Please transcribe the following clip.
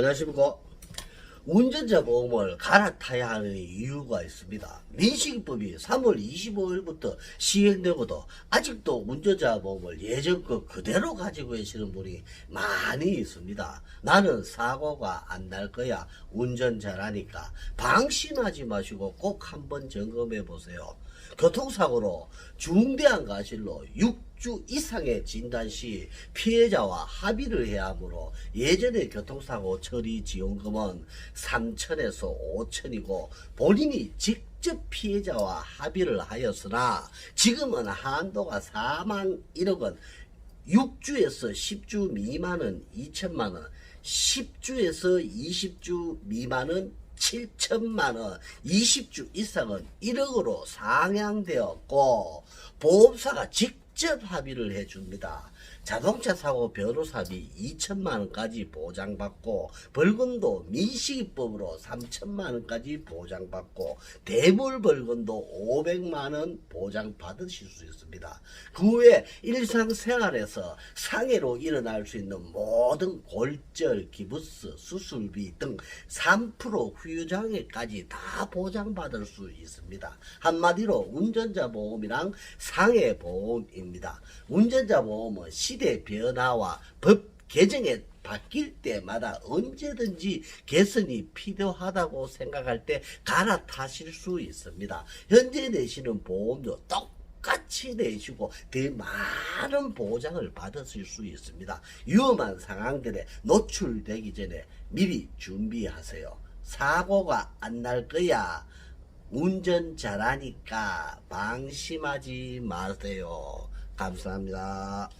안녕하십니까. 운전자 보험을 갈아타야 하는 이유가 있습니다. 민식이법이 3월 25일부터 시행되고도 아직도 운전자 보험을 예전 것 그대로 가지고 계시는 분이 많이 있습니다. 나는 사고가 안 날 거야. 운전 잘하니까. 방심하지 마시고 꼭 한번 점검해 보세요. 교통사고로 중대한 과실로 6 주 이상의 진단 시 피해자와 합의를 해야 하므로 예전에 교통사고 처리 지원금은 3천에서 5천이고 본인이 직접 피해자와 합의를 하였으나 지금은 한도가 4만 1억 원 6주에서 10주 미만은 2천만 원, 10주에서 20주 미만은 7천만 원, 20주 이상은 1억으로 상향되었고 보험사가 직 접 합의를 해줍니다. 자동차 사고 변호사비 2천만 원까지 보장받고 벌금도 민식이법으로 3천만 원까지 보장받고 대물 벌금도 500만 원 보장받으실 수 있습니다. 그 외에 일상생활에서 상해로 일어날 수 있는 모든 골절, 기부스, 수술비 등 3% 후유장애까지 다 보장받을 수 있습니다. 한마디로 운전자 보험이랑 상해 보험입니다. 운전자 보험은 시대 변화와 법 개정에 바뀔 때마다 언제든지 개선이 필요하다고 생각할 때 갈아타실 수 있습니다. 현재 내시는 보험도 똑같이 내시고 더 많은 보장을 받으실 수 있습니다. 위험한 상황들에 노출되기 전에 미리 준비하세요. 사고가 안 날 거야. 운전 잘하니까 방심하지 마세요. 감사합니다.